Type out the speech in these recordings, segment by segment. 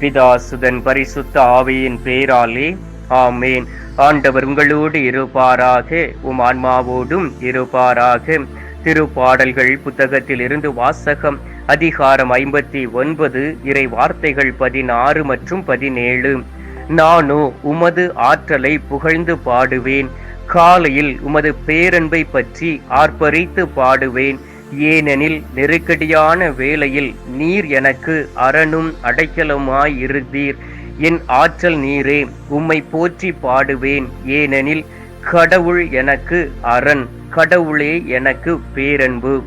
பிதாசுதன் பரிசுத்த ஆவியின் பேராலே ஆமேன். ஆண்டவர் உங்களோடு இருப்பாராக உம் ஆன்மாவோடும் இருப்பாராக. திருப்பாடல்கள் புத்தகத்தில் இருந்து வாசகம் அதிகாரம் ஐம்பத்தி ஒன்பது இறை வார்த்தைகள் பதினாறு மற்றும் பதினேழு. நானோ உமது ஆற்றலை புகழ்ந்து பாடுவேன். காலையில் உமது பேரன்பை பற்றி ஆர்ப்பரித்து பாடுவேன். ஏனெனில் நெருக்கடியான வேளையில் நீர் எனக்கு அரணும் அடைக்கலமாயிருந்தீர். என் ஆற்றல் நீரே உம்மை போற்றி பாடுவேன். ஏனெனில் கடவுள் எனக்கு அரண் கடவுளே எனக்கு பேரன்பு.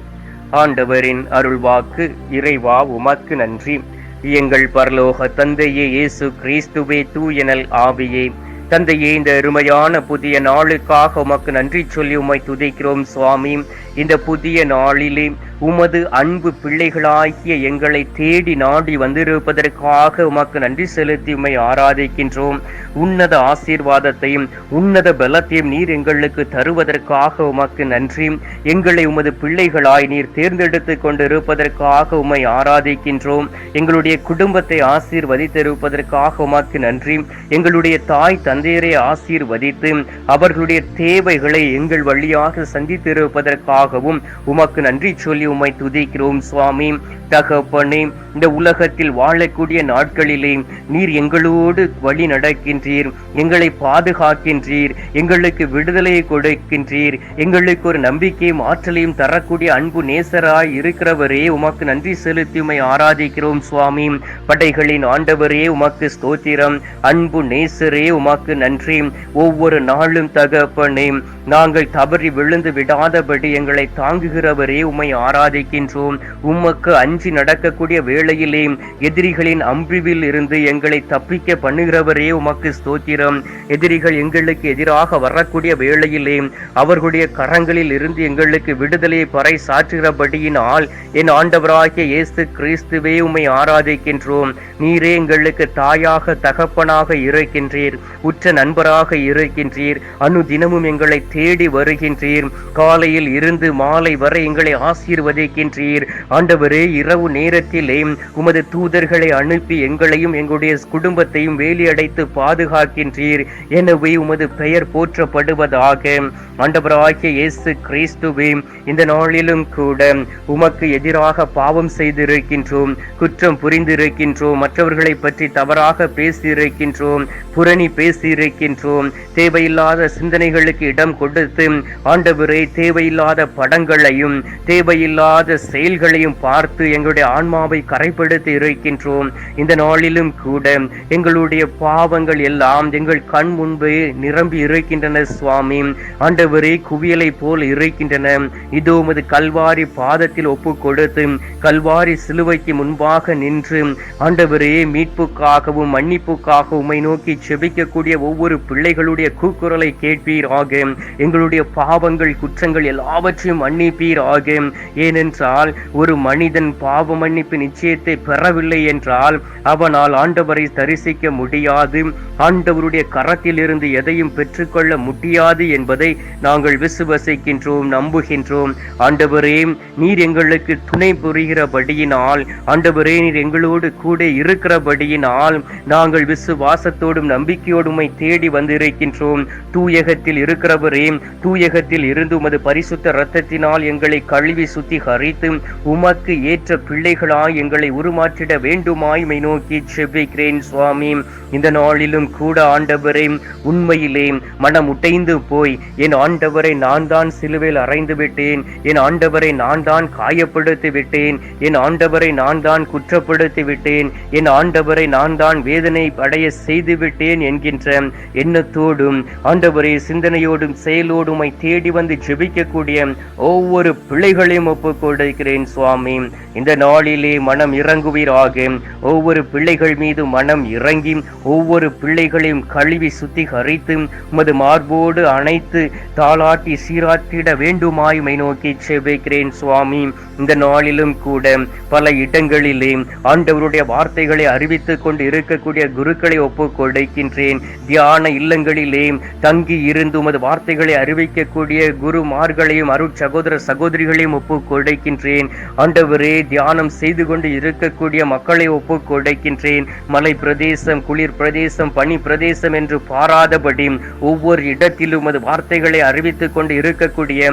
ஆண்டவரின் அருள்வாக்கு இறைவா உமக்கு நன்றி. எங்கள் பரலோக தந்தையே இயேசு கிறிஸ்துவே தூயனல் ஆவியே. தந்தையே இந்த அருமையான புதிய நாளுக்காக உமக்கு நன்றி சொல்லி உம்மை துதிக்கிறோம் சுவாமி. இந்த புதிய நாளிலே உமது அன்பு பிள்ளைகளாகிய எங்களை தேடி நாடி வந்திருப்பதற்காக உமக்கு நன்றி செலுத்தி உமை ஆராதிக்கின்றோம். உன்னத ஆசீர்வாதத்தையும் உன்னத பலத்தையும் நீர் எங்களுக்கு தருவதற்காக உமக்கு நன்றி. எங்களை உமது பிள்ளைகளாய் நீர் தேர்ந்தெடுத்து கொண்டிருப்பதற்காக உமை ஆராதிக்கின்றோம். எங்களுடைய குடும்பத்தை ஆசீர்வதித்திருப்பதற்காக உமக்கு நன்றி. எங்களுடைய தாய் தந்தையரை ஆசீர்வதித்து அவர்களுடைய தேவைகளை எங்கள் வழியாக சந்தித்திருப்பதற்காகவும் உமக்கு நன்றி சொல்லி உம்மை துதிக்கிறோம் சுவாமி. தகப்பனே இந்த உலகத்தில் வாழக்கூடிய நாட்களிலே நீர் எங்களோடு வழி நடக்கின்றீர். எங்களை பாதுகாக்கின்றீர். எங்களுக்கு விடுதலையை கொடுக்கின்றீர். எங்களுக்கு ஒரு நம்பிக்கையும் ஆற்றலையும் தரக்கூடிய அன்பு நேசராய் இருக்கிறவரே உமக்கு நன்றி செலுத்தி ஆராதிக்கிறோம் சுவாமி. படைகளின் ஆண்டவரே உமக்கு ஸ்தோத்திரம். அன்பு நேசரே உமக்கு நன்றி. ஒவ்வொரு நாளும் தகப்பனே நாங்கள் தவறி விழுந்து விடாதபடி எங்களை தாங்குகிறவரே உம்மை ஆராதிக்கின்றோம். உமக்கு அஞ்சி நடக்கக்கூடிய வேளையிலே எதிரிகளின் அம்பிவில் இருந்து எங்களை தப்பிக்க பண்ணுகிறவரே உமக்கு ஸ்தோத்திரம். எதிரிகள் எங்களுக்கு எதிராக வரக்கூடிய வேளையிலே அவர்களுடைய கரங்களில் இருந்து எங்களுக்கு விடுதலையை பறை சாற்றுகிறபடியினால் என் ஆண்டவராகிய இயேசு கிறிஸ்துவே உமை ஆராதிக்கின்றோம். நீரே எங்களுக்கு தாயாக தகப்பனாக இருக்கின்றீர். உற்ற நண்பராக இருக்கின்றீர். அனு தினமும் எங்களை தேடி வருகின்றீர். காலையில் இருந்து மாலை வரை எங்களை ஆசீர்வதிக்கின்றீர். ஆண்டவரே இரு இரவு நேரத்திலே உமது தூதர்களை அனுப்பி எங்களையும் எங்களுடைய குடும்பத்தையும் வேலியடைத்து பாதுகாக்கின்றீர். எனவே உமது பெயர் போற்றப்படுவதாக ஆண்டவராகிய இயேசு கிறிஸ்துவே இந்த நாளிலும் கூட உமக்கு எதிராக பாவம் செய்திருக்கின்றோம் குற்றம் புரிந்திருக்கின்றோம் மற்றவர்களை பற்றி தவறாக பேசியிருக்கின்றோம் புரணி பேசியிருக்கின்றோம். தேவையில்லாத சிந்தனைகளுக்கு இடம் கொடுத்து ஆண்டவரை தேவையில்லாத படங்களையும் தேவையில்லாத செயல்களையும் பார்த்து எங்களுடைய ஆன்மாவை கரைப்படுத்தி இருக்கின்றோம். இந்த நாளிலும் கூட எங்களுடைய பாவங்கள் எல்லாம் எங்கள் கண் முன்பே நிரம்பி இருக்கின்றன சுவாமி. ஆண்டவரே குவியலை போல் இருக்கின்றன. இதோ உமது கல்வாரி பாதத்தில் ஒப்பு கொடுத்து கல்வாரி சிலுவைக்கு முன்பாக நின்று ஆண்டவரே மீட்புக்காகவும் மன்னிப்புக்காக உமை நோக்கி செபிக்கக்கூடிய ஒவ்வொரு பிள்ளைகளுடைய கூக்குரலை கேட்பீராக. எங்களுடைய பாவங்கள் குற்றங்கள் எல்லாவற்றையும் மன்னிப்பீராக. ஏனென்றால் ஒரு மனிதன் பாவ மன்னிப்பு நிச்சயத்தை பெறவில்லை என்றால் அவனால் ஆண்டவரை தரிசிக்க முடியாது. ஆண்டவருடைய கரத்தில் இருந்து எதையும் பெற்றுக்கொள்ள முடியாது என்பதை நாங்கள் விசுவசிக்கின்றோம் நம்புகின்றோம். ஆண்டவரே நீர் எங்களுக்கு துணை புரிகிறபடியினால் ஆண்டவரே நீர் எங்களோடு கூட இருக்கிறபடியினால் நாங்கள் விசுவாசத்தோடும் நம்பிக்கையோடுமை தேடி வந்திருக்கின்றோம். தூயகத்தில் இருக்கிறவரே தூயகத்தில் இருந்து உமது பரிசுத்த இரத்தத்தினால் எங்களை கழுவி சுத்திகரித்து உமக்கு ஏற்ற பெற்ற பிள்ளைகளாய் எங்களை உருமாற்றிட வேண்டுமாய் மை நோக்கி செவ்விக்கிறேன் சுவாமி. இந்த நாளிலும் கூட ஆண்டவரே உண்மையிலே மனம் உடைந்து போய் என் ஆண்டவரை நான் தான் சிலுவையில் அறைந்து விட்டேன். என் ஆண்டவரை நான் தான் காயப்படுத்தி விட்டேன். என் ஆண்டவரை நான் தான் குற்றப்படுத்தி விட்டேன். என் ஆண்டவரை நான் தான் வேதனை அடைய செய்து விட்டேன் என்கின்ற எண்ணத்தோடும் ஆண்டவரை சிந்தனையோடும் செயலோடும் தேடி வந்து ஜெபிக்கக்கூடிய ஒவ்வொரு பிள்ளைகளையும் ஒப்புக் கொடுக்கிறேன் சுவாமி. இந்த நாளிலே மனம் இறங்குவீராக. ஒவ்வொரு பிள்ளைகள் மீது மனம் இறங்கி ஒவ்வொரு பிள்ளைகளையும் கழுவி சுத்திகரித்து உமது மார்போடு அணைத்து தாளாட்டி சீராட்டிட வேண்டுமாயுமை நோக்கி செபிக்கிறேன் சுவாமி. இந்த நாளிலும் கூட பல இடங்களிலே ஆண்டவருடைய வார்த்தைகளை அறிவித்துக் கொண்டு இருக்கக்கூடிய குருக்களை ஒப்புக் கொடுக்கின்றேன். தியான இல்லங்களிலே தங்கி இருந்து உமது வார்த்தைகளை அறிவிக்கக்கூடிய குருமார்களையும் அருட் சகோதர சகோதரிகளையும் ஒப்புக் கொடுக்கின்றேன். ஆண்டவரே தியானம் செய்து கொண்டு இருக்கக்கூடிய மக்களை ஒப்பு கொடுக்கின்றேன். மலை பிரதேசம் குளிர் பிரதேசம் பனி பிரதேசம் என்று பாராதபடி ஒவ்வொரு இடத்திலும் அது வார்த்தைகளை அறிவித்துக் கொண்டு இருக்கக்கூடிய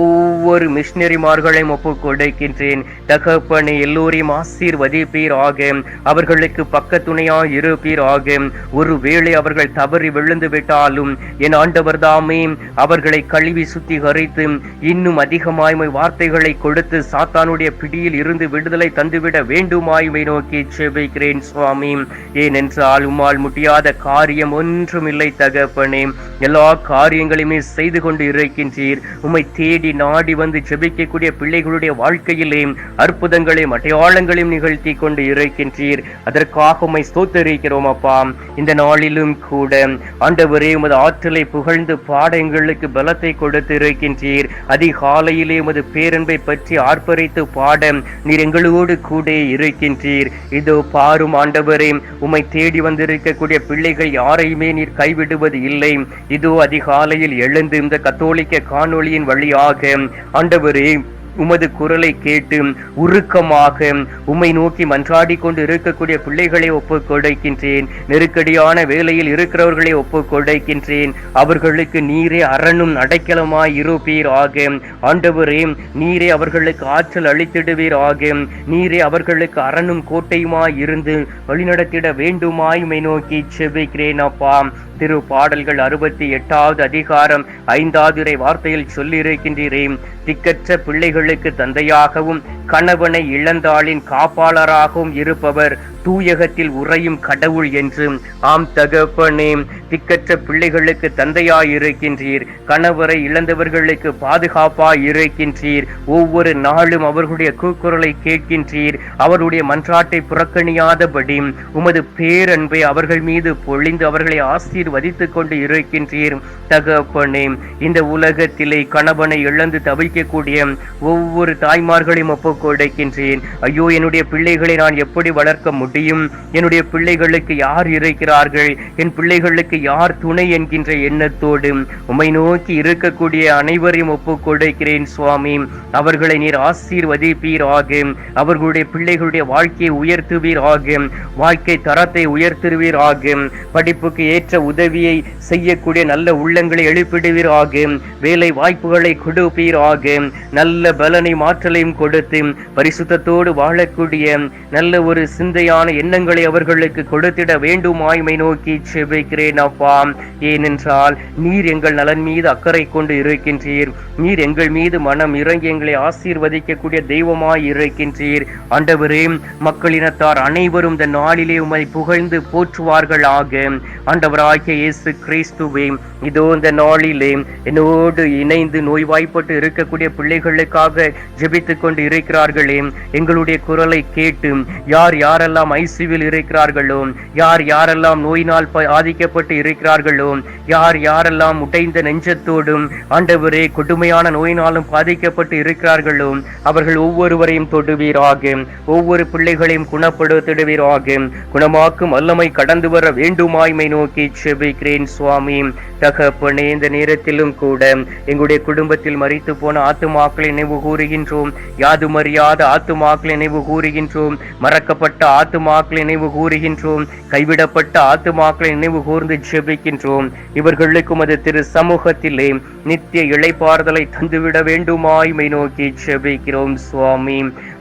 ஒவ்வொரு மிஷினரிமார்களையும் ஒப்பு கொடுக்கின்றேன். தகப்பனை எல்லோரையும் ஆசீர்வதிப்பீர் ஆக அவர்களுக்கு பக்கத்துணையாக இருப்பீர் ஆக ஒருவேளை அவர்கள் தவறி விழுந்து விட்டாலும் என் ஆண்டவர் தாமே அவர்களை கழுவி சுத்திகரித்து இன்னும் அதிகமாய்மை வார்த்தைகளை கொடுத்து சாத்தானுடைய பிடியில் இரு இருந்து விடுதலை தந்துவிட வேண்டுமாய்மை நோக்கி செபிக்கிறேன் சுவாமி. ஏனென்றால் உம்மால் முடியாத காரியம் ஒன்றுமில்லை தகப்பனே. எல்லா காரியங்களையுமே செய்து கொண்டு இருக்கின்றீர். உம்மை தேடி நாடி வந்து செபிக்கக்கூடிய பிள்ளைகளுடைய வாழ்க்கையிலே அற்புதங்களையும் அடையாளங்களையும் நிகழ்த்தி கொண்டு இருக்கின்றீர். அதற்காக உம்மை ஸ்தோத்தரிக்கிறோம் அப்பா. இந்த நாளிலும் கூட ஆண்டவரே உமது ஆற்றலை புகழ்ந்து பாட எங்களுக்கு பலத்தை கொடுத்து இருக்கின்றீர் அதிகாலையிலே உமது பேரன்பை பற்றி ஆர்ப்பரித்து பாட நீர் எங்களோடு கூட இருக்கின்றீர். இதோ பாரும் ஆண்டவரே உம்மை தேடி வந்திருக்கக்கூடிய பிள்ளைகள் யாரையுமே நீர் கைவிடுவது இல்லை. இதோ அதிகாலையில் எழுந்து இந்த கத்தோலிக்க காணொளியின் வழியாக ஆண்டவரே உமது குரலை கேட்டு உருக்கமாக உம்மை நோக்கி மன்றாடி கொண்டு இருக்கக்கூடிய பிள்ளைகளை ஒப்புக் கொடுக்கின்றேன். நெருக்கடியான வேலையில் இருக்கிறவர்களை ஒப்புக் கொடுக்கின்றேன். அவர்களுக்கு நீரே அரணும் அடைக்கலமாய் இருப்பீர் ஆக ஆண்டவரே நீரே அவர்களுக்கு ஆற்றல் அளித்திடுவீர் ஆக நீரே அவர்களுக்கு அரணும் கோட்டையுமாய் இருந்து வழிநடத்திட வேண்டுமாய் உமை நோக்கி செபிக்கிறேன் அப்பா. திரு பாடல்கள் அறுபத்தி எட்டாவது அதிகாரம் ஐந்தாவது வார்த்தையில் சொல்லியிருக்கின்றீரேன் திக்கற்ற பிள்ளைகளுக்கு தந்தையாகவும் கணவனை இழந்தாளின் காப்பாளராகவும் இருப்பவர் தூயகத்தில் உறையும் கடவுள் என்று. ஆம் தகப்பனே திக்கற்ற பிள்ளைகளுக்கு தந்தையாய் இருக்கின்றீர் கணவரை இழந்தவர்களுக்கு பாதுகாப்பாய் இருக்கின்றீர் ஒவ்வொரு நாளும் அவர்களுடைய கூக்குரலை கேட்கின்றீர். அவருடைய மன்றாட்டை புறக்கணியாதபடி உமது பேரன்பை அவர்கள் மீது பொழிந்து அவர்களை நீர் வதித்து கொண்டு இருக்கின்றீர். தகப்பனே இந்த உலகத்திலே கணவனை இழந்து தவிக்கக்கூடிய ஒவ்வொரு தாய்மார்களையும் ஒப்பு கொடுக்கின்றேன். ஐயோ என்னுடைய பிள்ளைகளை நான் எப்படி வளர்க்க முடியும்? என்னுடைய பிள்ளைகளுக்கு யார் இருக்கிறார்கள்? என் பிள்ளைகளுக்கு யார் துணை என்கின்ற எண்ணத்தோடு உமை நோக்கி இருக்கக்கூடிய அனைவரையும் ஒப்பு கொடுக்கிறேன் சுவாமி. அவர்களை நீர் ஆசீர்வதிப்பீராக. அவர்களுடைய பிள்ளைகளுடைய வாழ்க்கையை உயர்த்துவீராக. வாழ்க்கை தரத்தை உயர்த்துவீராக. படிப்புக்கு ஏற்ற உதவியை செய்யக்கூடிய நல்ல உள்ளங்களை எழுப்பிடுவீராக வேலை வாய்ப்புகளை கொடுப்பீராக நல்ல பலனை மாற்றலையும் கொடுத்து பரிசுத்தத்தோடு வாழக்கூடிய நல்ல ஒரு சிந்தையான எண்ணங்களை அவர்களுக்கு கொடுத்திட வேண்டுமாய்மை நோக்கி செபிக்கிறேன் அப்பா. ஏனென்றால் நீர் எங்கள் நலன் மீது அக்கறை கொண்டு இருக்கின்றீர். நீர் எங்கள் மீது மனம் இறங்கி எங்களை ஆசீர்வதிக்கக்கூடிய தெய்வமாய் இருக்கின்றீர். ஆண்டவரே மக்களினத்தார் அனைவரும் இந்த நாளிலே உமை புகழ்ந்து போற்றுவார்கள் ஆக. ஆண்டவராய் ஆண்டவராகிய இயேசு கிறிஸ்துவே இதோ இந்த நாளிலே என்னோடு இணைந்து நோய்வாய்ப்பட்டு இருக்கக்கூடிய பிள்ளைகளுக்காக ஜெபித்துக் கொண்டு இருக்கிறார்களே எங்களுடைய குரலை கேட்டு யார் யாரெல்லாம் ஐசிவில் இருக்கிறார்களோ யார் யாரெல்லாம் நோயினால் பாதிக்கப்பட்டு இருக்கிறார்களோ யார் யாரெல்லாம் உடைந்த நெஞ்சத்தோடும் ஆண்டவரே கொடுமையான நோயினாலும் பாதிக்கப்பட்டு இருக்கிறார்களோ அவர்கள் ஒவ்வொருவரையும் தொடுவீராக. ஒவ்வொரு பிள்ளைகளையும் குணப்படுத்திடுவீராக. குணமாக்கும் வல்லமை கடந்து வர வேண்டுமாய்மை நோக்கி ஜெபிக்கிறேன் சுவாமி. தகப்பனே இந்த நேரத்திலும் கூட எங்களுடைய குடும்பத்தில் மறித்து போன ஆத்துமாக்களை நினைவு கூறுகின்றோம். யாதுமறியாத ஆத்துமாக்களை நினைவு கூறுகின்றோம். மறக்கப்பட்ட ஆத்துமாக்களை நினைவு கூறுகின்றோம். கைவிடப்பட்ட ஆத்துமாக்களை நினைவு கூர்ந்து ஜெபிக்கின்றோம். இவர்களுக்கும் அது திரு சமூகத்திலே நித்திய இழைப்பாறுதலை தந்துவிட வேண்டுமாய்மை நோக்கி ஜெபிக்கிறோம் சுவாமி.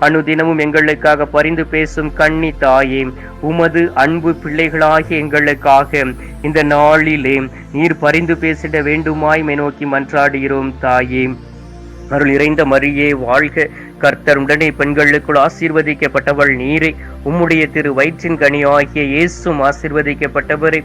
அனுதினமும் எங்களுக்காக பரிந்து பேசும் கண்ணி தாயே உமது அன்பு பிள்ளைகளாகிய எங்களுக்காக இந்த நாளிலே நீர் பரிந்து பேசிட வேண்டுமாய் நோக்கி மன்றாடுகிறோம் தாயே. அருள் இறைந்த மரியே வாழ்க கர்த்தர். உடனே பெண்களுக்குள் ஆசீர்வதிக்கப்பட்டவள் நீரை. உம்முடைய திரு வயிற்றின் கனி ஆகிய இயேசும் ஆசீர்வதிக்கப்பட்டவரை.